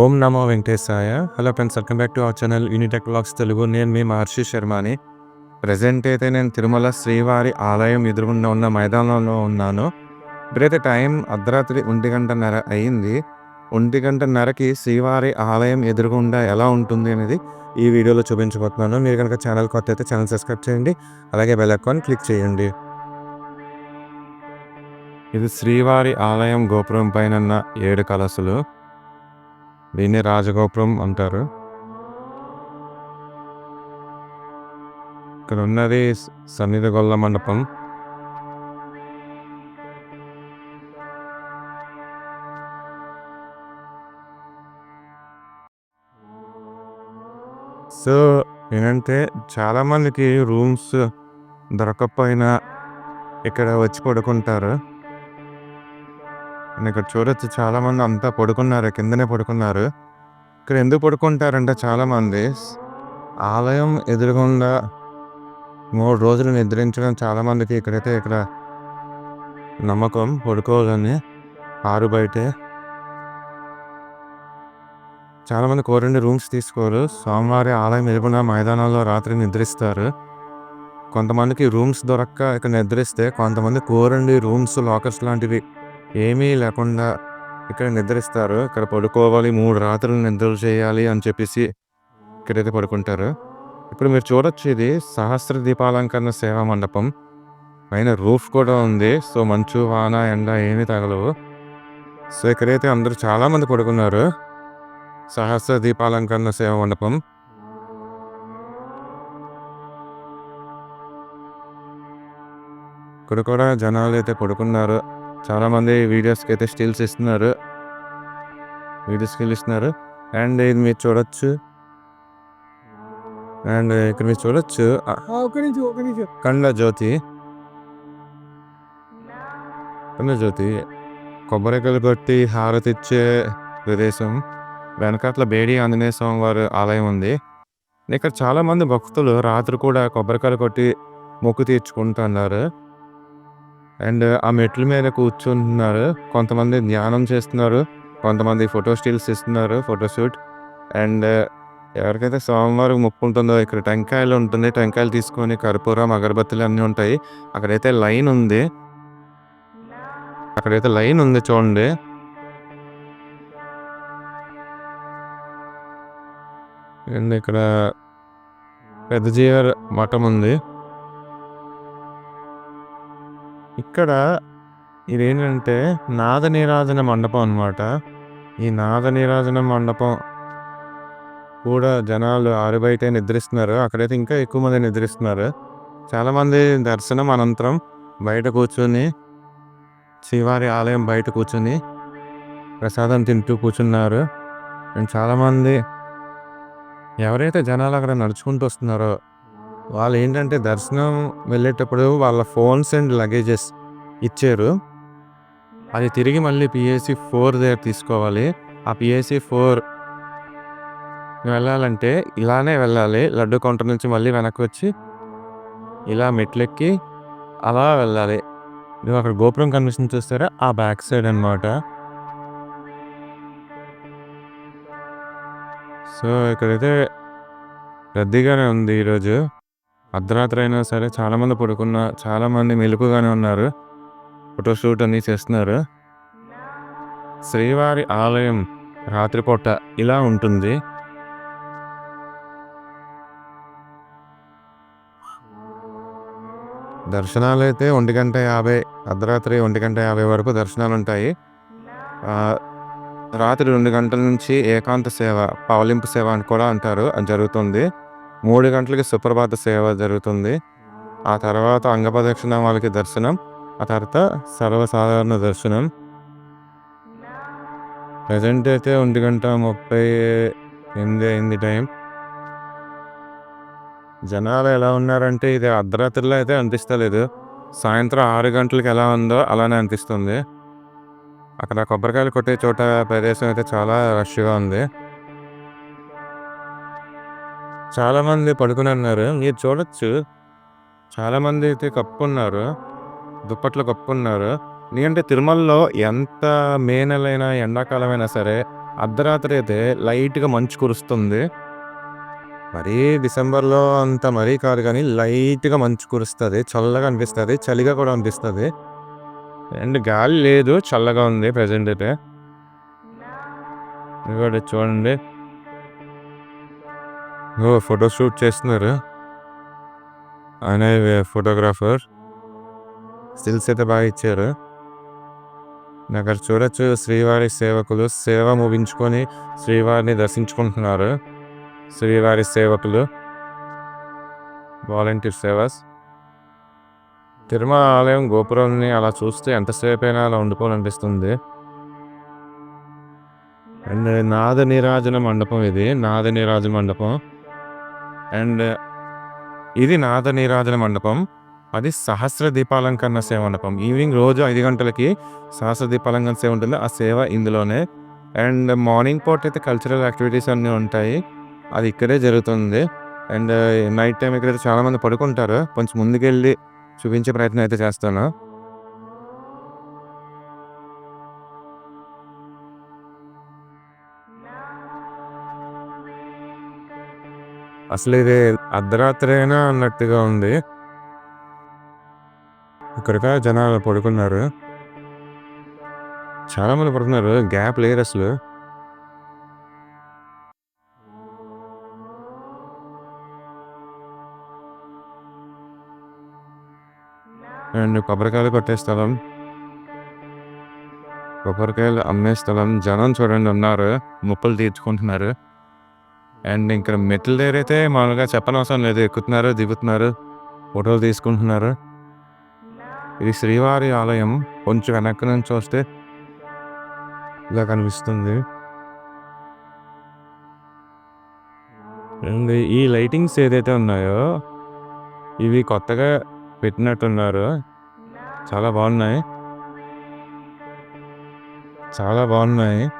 ఓం నమో వెంకటేశాయ. Hello friends welcome back to our channel Unitech blogs Telugu. నేను మీ మహర్షి శర్మని. Present అయితే నేను తిరుమల శ్రీవారి ఆలయం ఎదురుగుండా ఉన్న మైదానంలో ఉన్నాను. ఇప్పుడైతే టైం అర్ధరాత్రి ఒంటి గంటన్నర అయింది. ఒంటి గంటన్నరకి శ్రీవారి ఆలయం ఎదురుగుండా ఎలా ఉంటుంది అనేది ఈ వీడియోలో చూపించబోతున్నాను. మీరు కనుక ఛానల్ కొత్త అయితే ఛానల్ సబ్స్క్రైబ్ చేయండి. అలాగే బెల్ ఐకాన్ క్లిక్ చేయండి. ఇది శ్రీవారి ఆలయం గోపురం పైన ఏడు కలసులు. దీన్ని రాజగోపురం అంటారు. ఇక్కడ ఉన్నది స- సన్నిధి గొల్ల మండపం. సో ఏంటంటే చాలా మందికి రూమ్స్ దొరకకపోయినా ఇక్కడ వచ్చి పడుకుంటారు. ఇక్కడ చూడొచ్చు చాలామంది అంతా పడుకున్నారు కిందనే పడుకున్నారు. ఇక్కడ ఎందుకు పడుకుంటారంటే చాలామంది ఆలయం ఎదురుగుండా మూడు రోజులు నిద్రించడం చాలామందికి ఇక్కడైతే ఇక్కడ నమ్మకం పడుకోవాలని ఆరు బయటే చాలామంది కోరండి రూమ్స్ తీసుకోరు. స్వామివారి ఆలయం ఎదుగున మైదానంలో రాత్రి నిద్రిస్తారు. కొంతమందికి రూమ్స్ దొరక్క ఇక్కడ నిద్రిస్తే కొంతమంది కోరండి రూమ్స్ లాకర్స్ లాంటివి ఏమీ లేకుండా ఇక్కడ నిద్రిస్తారు. ఇక్కడ పడుకోవాలి మూడు రాత్రులు నిద్రలు చేయాలి అని చెప్పేసి ఇక్కడైతే పడుకుంటారు. ఇప్పుడు మీరు చూడొచ్చు ఇది సహస్ర దీపాలంకరణ సేవా మండపం. పైన రూఫ్ కూడా ఉంది. సో మంచు వాన ఎండ ఏమీ తగలవు. సో ఇక్కడైతే అందరూ చాలామంది పడుకున్నారు. సహస్ర దీపాలంకరణ సేవా మండపం. ఇక్కడ కూడా జనాలు అయితే పడుకున్నారు. చాలా మంది వీడియోస్కి అయితే స్టిల్స్ ఇస్తున్నారు. వీడియోస్కి ఇస్తున్నారు అండ్ ఇది మీరు చూడొచ్చు. అండ్ ఇక్కడ మీరు చూడొచ్చు. కండ జ్యోతి. కండ జ్యోతి. కొబ్బరికాయలు కొట్టి హారతి ఇచ్చే ప్రదేశం. వెనకాట్ల బేడి ఆంజనేయ స్వామి వారి ఆలయం ఉంది. ఇక్కడ చాలా మంది భక్తులు రాత్రి కూడా కొబ్బరికాయలు కొట్టి మొక్కు తీర్చుకుంటున్నారు. అండ్ ఆ మెట్ల మీద కూర్చుంటున్నారు. కొంతమంది ధ్యానం చేస్తున్నారు. కొంతమంది ఫోటో స్టిల్స్ ఇస్తున్నారు ఫోటోషూట్ అండ్ ఎవరికైతే సోమవారం ముప్పు ఉంటుందో ఇక్కడ టెంకాయలు ఉంటుంది. టెంకాయలు తీసుకొని కర్పూరం అగరబత్తులు అన్నీ ఉంటాయి. అక్కడైతే లైన్ ఉంది. అక్కడైతే లైన్ ఉంది చూడండి. అండ్ ఇక్కడ పెద్ద జీవర్ మఠం ఉంది. ఇక్కడ ఇదేంటంటే నాద నీరాజన మండపం అన్నమాట. ఈ నాద నీరాజన మండపం కూడా జనాలు ఆరు బయటే నిద్రిస్తున్నారు. అక్కడైతే ఇంకా ఎక్కువ మంది నిద్రిస్తున్నారు. చాలామంది దర్శనం అనంతరం బయట కూర్చొని శ్రీవారి ఆలయం బయట కూర్చొని ప్రసాదం తింటూ కూర్చున్నారు. అండ్ చాలామంది ఎవరైతే జనాలు అక్కడ నడుచుకుంటూ వస్తున్నారో వాళ్ళు ఏంటంటే దర్శనం వెళ్ళేటప్పుడు వాళ్ళ ఫోన్స్ అండ్ లగేజెస్ ఇచ్చారు. అది తిరిగి మళ్ళీ పిఎస్సి ఫోర్ దగ్గర తీసుకోవాలి. ఆ పిఎస్సి ఫోర్ వెళ్ళాలంటే ఇలానే వెళ్ళాలి. లడ్డు కౌంటర్ నుంచి మళ్ళీ వెనక్కి వచ్చి ఇలా మెట్లెక్కి అలా వెళ్ళాలి. నువ్వు అక్కడ గోపురం కనిపిస్తుంది చూస్తారా? ఆ బ్యాక్ సైడ్ అన్నమాట. సో ఇక్కడైతే రద్దీగానే ఉంది ఈరోజు. అర్ధరాత్రి అయినా సరే చాలామంది పడుకున్న చాలామంది మెలుపుగానే ఉన్నారు. ఫోటోషూట్ అన్నీ చేస్తున్నారు. శ్రీవారి ఆలయం రాత్రిపూట ఇలా ఉంటుంది. దర్శనాలు అయితే ఒంటి గంట యాభై అర్ధరాత్రి ఒంటి గంట యాభై వరకు దర్శనాలు ఉంటాయి రాత్రి రెండు గంటల నుంచి ఏకాంత సేవ పవలింపు సేవ అని కూడా అంటారు. అది జరుగుతుంది. మూడు గంటలకి సుప్రభాత సేవ జరుగుతుంది. ఆ తర్వాత అంగప్రదక్షిణ వాళ్ళకి దర్శనం. ఆ తర్వాత సర్వసాధారణ దర్శనం. ప్రజెంట్ అయితే ఒంటి గంట ముప్పై ఎనిమిది అయింది టైం. జనాలు ఎలా ఉన్నారంటే ఇది అర్ధరాత్రిలో అయితే అనిపిస్తలేదు. సాయంత్రం ఆరు గంటలకు ఎలా ఉందో అలానే అనిపిస్తుంది. అక్కడ కొబ్బరికాయలు కొట్టే చోట ప్రదేశం అయితే చాలా రష్గా ఉంది. చాలామంది పడుకుని ఉన్నారు మీరు చూడొచ్చు చాలామంది అయితే కప్పున్నారు దుప్పట్లు కప్పున్నారు ఎందుకంటే తిరుమలలో ఎంత మే నెలైనా ఎండాకాలమైనా సరే అర్ధరాత్రి అయితే లైట్‌గా మంచు కురుస్తుంది. మరీ డిసెంబర్‌లో అంత మరీ కాదు కానీ లైట్‌గా మంచు కురుస్తుంది చల్లగా అనిపిస్తుంది చలిగా కూడా అనిపిస్తుంది అండ్ గాలి లేదు. చల్లగా ఉంది ప్రజెంట్ అయితే. ఇదిగోండి చూడండి. ఫోటో షూట్ చేస్తున్నారు. ఆయన ఫోటోగ్రాఫర్. స్టిల్స్ అయితే బాగా ఇచ్చారు. అక్కడ చూడొచ్చు శ్రీవారి సేవకులు సేవ ముగించుకొని శ్రీవారిని దర్శించుకుంటున్నారు. శ్రీవారి సేవకులు. వాలంటీర్ సేవస్ తిరుమల ఆలయం గోపురాన్ని అలా చూస్తే ఎంతసేపైనా అలా ఉండిపోవాలనిపిస్తుంది. అండ్ నాద నీరాజన మండపం ఇది. నాద నీరాజన మండపం. అండ్ ఇది నాద నీరాజన మండపం. అది సహస్ర దీపాలంకరణ సేవ మండపం. ఈవినింగ్ రోజు ఐదు గంటలకి సహస్ర దీపాలంకరణ సేవ ఉంటుంది. ఆ సేవ ఇందులోనే. అండ్ మార్నింగ్ పూట అయితే కల్చరల్ యాక్టివిటీస్ అన్నీ ఉంటాయి. అది ఇక్కడే జరుగుతుంది. అండ్ నైట్ టైం ఇక్కడైతే చాలామంది పడుకుంటారు. కొంచెం ముందుకెళ్ళి చూపించే ప్రయత్నం అయితే చేస్తాను. అసలు ఇది అర్ధరాత్రేనా అన్నట్టుగా ఉంది. ఇక్కడిక జనాలు పడుకున్నారు. చాలా మంది గ్యాప్ గ్యాప్ అసలు అండ్ కొబ్బరికాయలు కొట్టే స్థలం. కొబ్బరికాయలు అమ్మే స్థలం. జనం చూడండి ఉన్నారు. ముప్పులు తీర్చుకుంటున్నారు. అండ్ ఇక్కడ మెట్ల దగ్గరైతే మామూలుగా చెప్పనవసరం లేదు. ఎక్కుతున్నారు, దిగుతున్నారు. ఫోటోలు తీసుకుంటున్నారు. ఇది శ్రీవారి ఆలయం. కొంచెం వెనక్కి నుంచి చూస్తే ఇలా కనిపిస్తుంది. అండ్ ఈ లైటింగ్స్ ఏదైతే ఉన్నాయో ఇవి కొత్తగా పెట్టినట్టున్నారు. చాలా బాగున్నాయి. చాలా బాగున్నాయి.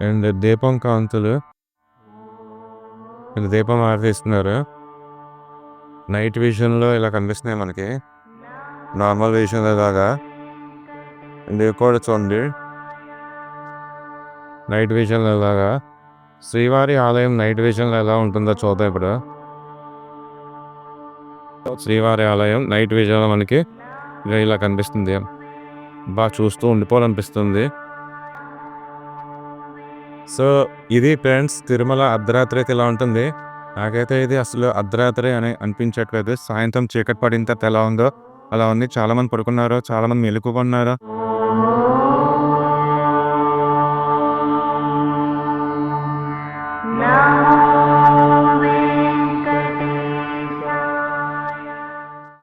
అండ్ దీపం కాంతులు. దీపం ఆరతిస్తున్నారు. నైట్ విజన్‌లో ఇలా కనిపిస్తున్నాయి మనకి. నార్మల్ విజన్ లాగా. అండ్ ఇవి కూడా చూడండి. నైట్ విజన్ లాగా. శ్రీవారి ఆలయం నైట్ విజన్‌లో ఎలా ఉంటుందో చూద్దాం ఇప్పుడు. శ్రీవారి ఆలయం నైట్ విజన్‌లో మనకి ఇలా కనిపిస్తుంది. బాగా చూస్తూ ఉండిపోవాలనిపిస్తుంది. సో, ఇది ఫ్రెండ్స్ తిరుమల అర్ధరాత్రి అయితే ఇలా ఉంటుంది. నాకైతే ఇది అసలు అర్ధరాత్రి అని అనిపించట్లేదు. సాయంత్రం చీకటి పడిన తర్వాత ఎలా ఉందో అలా ఉంది. చాలామంది పడుకున్నారు. చాలామంది మెలుకువగా ఉన్నారు.